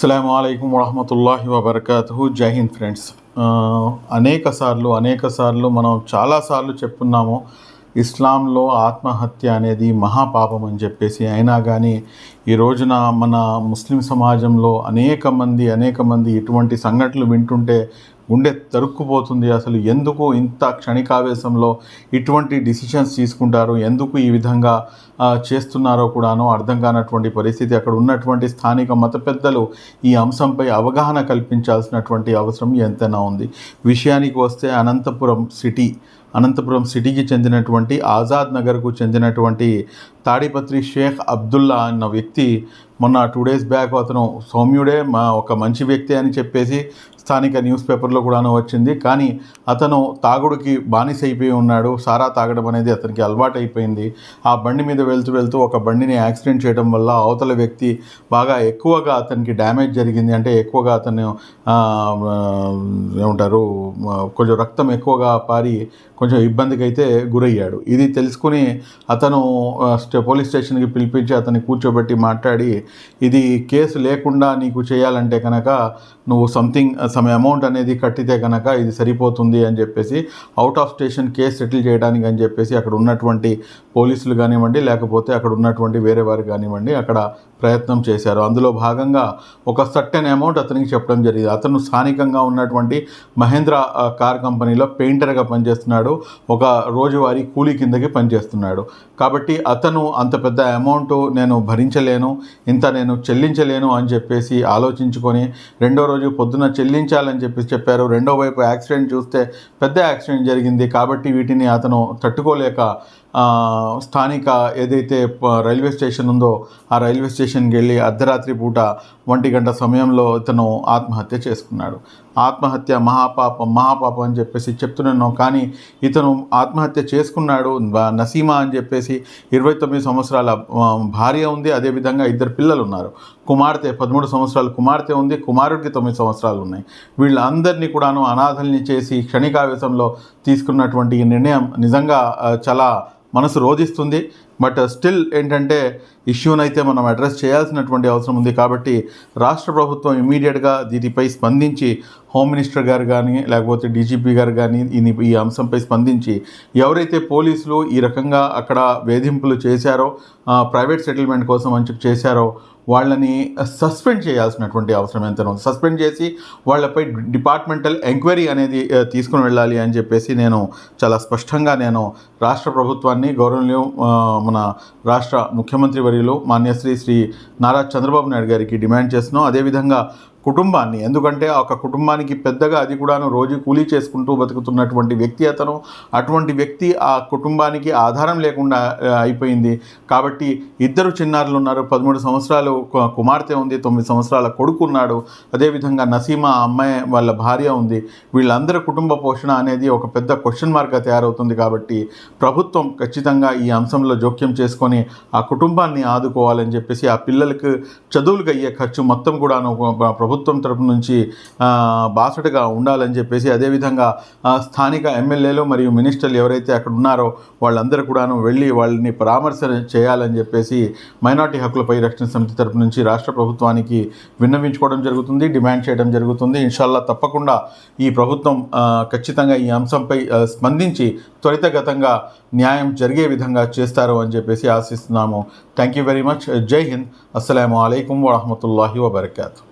అస్సలం అయికం వరహమతుల్లాహి వబర్కాతు జై హింద్ ఫ్రెండ్స్. అనేక సార్లు అనేక సార్లు మనం చాలాసార్లు చెప్పున్నాము ఇస్లాంలో ఆత్మహత్య అనేది మహాపాపం అని చెప్పేసి. అయినా కానీ ఈ రోజున మన ముస్లిం సమాజంలో అనేక మంది అనేక మంది ఇటువంటి సంఘటనలు వింటుంటే గుండె తరుక్కుపోతుంది అసలు. ఎందుకు ఇంత క్షణికావేశంలో ఇటువంటి డిసిషన్స్ తీసుకుంటారు? ఎందుకు ఈ విధంగా చేస్తున్నారో కూడాను అర్థం కానటువంటి పరిస్థితి అక్కడ ఉన్నటువంటి స్థానిక మత పెద్దలు ఈ అంశంపై అవగాహన కల్పించాల్సినటువంటి అవసరం ఎంతైనా ఉంది. విషయానికి వస్తే అనంతపురం సిటీ అనంతపురం సిటీకి చెందినటువంటి ఆజాద్ నగర్కు చెందినటువంటి తాడిపత్రి షేక్ అబ్దుల్లా అన్న వ్యక్తి మొన్న టూ డేస్ బ్యాక్ అతను సౌమ్యుడే మా ఒక మంచి వ్యక్తి అని చెప్పేసి స్థానిక న్యూస్ పేపర్లో కూడాను వచ్చింది. కానీ అతను తాగుడుకి బానిస అయిపోయి ఉన్నాడు. సారా తాగడం అనేది అతనికి అలవాటు అయిపోయింది. ఆ బండి మీద వెళ్తూ వెళ్తూ ఒక బండిని యాక్సిడెంట్ చేయడం వల్ల అవతల వ్యక్తి బాగా ఎక్కువగా అతనికి డ్యామేజ్ జరిగింది. అంటే ఎక్కువగా అతను ఏమంటారు కొంచెం రక్తం ఎక్కువగా పారి కొంచెం ఇబ్బందికి అయితే గురయ్యాడు. ఇది తెలుసుకుని అతను స్టే- పోలీస్ స్టేషన్కి పిలిపించి అతన్ని కూర్చోబెట్టి మాట్లాడి ఇది కేసు లేకుండా నీకు చేయాలంటే కనుక నువ్వు సంథింగ్ సమ్ అమౌంట్ అనేది కట్టితే కనుక ఇది సరిపోతుంది అని చెప్పేసి out of station case settle చేయడానికి అని చెప్పేసి అక్కడ ఉన్నటువంటి పోలీసులు కానివ్వండి లేకపోతే అక్కడ ఉన్నటువంటి వేరే వారు కానివ్వండి అక్కడ ప్రయత్నం చేశారు. అందులో భాగంగా ఒక సర్టెన్ అమౌంట్ అతనికి చెప్పడం జరిగింది. అతను స్థానికంగా ఉన్నటువంటి మహేంద్ర uh, కార్ కంపెనీలో పెయింటర్గా పనిచేస్తున్నాడు. ఒక రోజువారీ కూలీ కిందకి పనిచేస్తున్నాడు. కాబట్టి అతను అంత పెద్ద అమౌంట్ నేను భరించలేను. ఇంత ఇంత నేను చెల్లించలేను అని చెప్పేసి ఆలోచించుకొని రెండో రోజు పొద్దున చెల్లించాలని చెప్పేసి చెప్పారు. రెండో వైపు యాక్సిడెంట్ చూస్తే పెద్ద యాక్సిడెంట్ జరిగింది. కాబట్టి వీటిని అతను తట్టుకోలేక స్థానిక ఏదైతే రైల్వే స్టేషన్ ఉందో ఆ రైల్వే స్టేషన్కి వెళ్ళి అర్ధరాత్రి పూట ఒంటి గంట సమయంలో ఇతను ఆత్మహత్య చేసుకున్నాడు. ఆత్మహత్య మహాపాపం మహాపాపం అని చెప్పేసి చెప్తున్నాను. కానీ ఇతను ఆత్మహత్య చేసుకున్నాడు నసీమా అని చెప్పేసి ఇరవై తొమ్మిది సంవత్సరాల భార్య ఉంది. అదేవిధంగా ఇద్దరు పిల్లలు ఉన్నారు. కుమార్తె పదమూడు సంవత్సరాలు కుమార్తె ఉంది కుమారుడికి తొమ్మిది సంవత్సరాలు ఉన్నాయి. వీళ్ళందరినీ కూడాను అనాథల్ని చేసి క్షణికావేశంలో తీసుకున్నటువంటి ఈ నిర్ణయం నిజంగా చాలా మనసు రోధిస్తుంది. బట్ స్టిల్ ఏంటంటే ఇష్యూనైతే మనం అడ్రస్ చేయాల్సినటువంటి అవసరం ఉంది కాబట్టి రాష్ట్ర ప్రభుత్వం ఇమీడియట్గా దీనిపై స్పందించి హోమ్ మినిస్టర్ గారు కానీ లేకపోతే డీజీపీ గారు కానీ ఈ ఈ అంశంపై స్పందించి ఎవరైతే పోలీసులు ఈ రకంగా అక్కడ వేధింపులు చేశారో ప్రైవేట్ సెటిల్మెంట్ కోసం అని చెప్పి చేశారో వాళ్ళని సస్పెండ్ చేయాల్సినటువంటి అవసరం ఎంతనో సస్పెండ్ చేసి వాళ్ళపై డిపార్ట్మెంటల్ ఎంక్వైరీ అనేది తీసుకుని వెళ్ళాలి అని చెప్పేసి నేను చాలా స్పష్టంగా నేను రాష్ట్ర ప్రభుత్వాన్ని గౌరవనీయం మన రాష్ట్ర ముఖ్యమంత్రి వర్యులు మాన్యశ్రీ శ్రీ నారా చంద్రబాబు నాయుడు గారికి డిమాండ్ చేస్తున్నాం. అదేవిధంగా కుటుంబాన్ని. ఎందుకంటే ఒక కుటుంబానికి పెద్దగా అది కూడాను రోజు కూలీ చేసుకుంటూ బతుకుతున్నటువంటి వ్యక్తి అతను. అటువంటి వ్యక్తి ఆ కుటుంబానికి ఆధారం లేకుండా అయిపోయింది. కాబట్టి ఇద్దరు చిన్నారులు ఉన్నారు. పదమూడు సంవత్సరాలు కుమార్తె ఉంది తొమ్మిది సంవత్సరాల కొడుకు ఉన్నాడు. అదేవిధంగా నసీమా అమ్మాయి వాళ్ళ భార్య ఉంది. వీళ్ళందరి కుటుంబ పోషణ అనేది ఒక పెద్ద క్వశ్చన్ మార్క్గా తయారవుతుంది కాబట్టి ప్రభుత్వం ఖచ్చితంగా ఈ అంశంలో జోక్యం చేసుకొని ఆ కుటుంబాన్ని ఆదుకోవాలని చెప్పేసి ఆ పిల్లలకు చదువులకు అయ్యే ఖర్చు మొత్తం కూడాను ప్రభుత్వం ప్రభుత్వం తరపు నుంచి బాసటగా ఉండాలని చెప్పేసి అదేవిధంగా స్థానిక ఎమ్మెల్యేలు మరియు మినిస్టర్లు ఎవరైతే అక్కడ ఉన్నారో వాళ్ళందరూ కూడాను వెళ్ళి వాళ్ళని పరామర్శ చేయాలని చెప్పేసి మైనార్టీ హక్కుల పరిరక్షణ సమితి తరపు నుంచి రాష్ట్ర ప్రభుత్వానికి విన్నవించుకోవడం జరుగుతుంది డిమాండ్ చేయడం జరుగుతుంది. ఇన్షాల్లా తప్పకుండా ఈ ప్రభుత్వం ఖచ్చితంగా ఈ అంశంపై స్పందించి త్వరితగతంగా న్యాయం జరిగే విధంగా చేస్తారు అని చెప్పేసి ఆశిస్తున్నాము. Thank you very much. జై హింద్. అస్సలం అయికం వరహమూల వబర్కాతు.